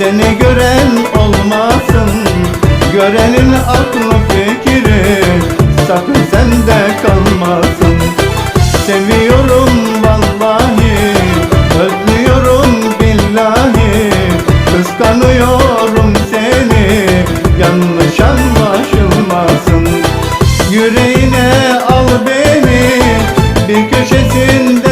Seni gören olmasın. Görenin aklı fikri Sakın sende kalmasın. Seviyorum vallahi Özlüyorum billahi. Kıskanıyorum seni Yanlış anlaşılmasın. Yüreğine al beni Bir köşesinde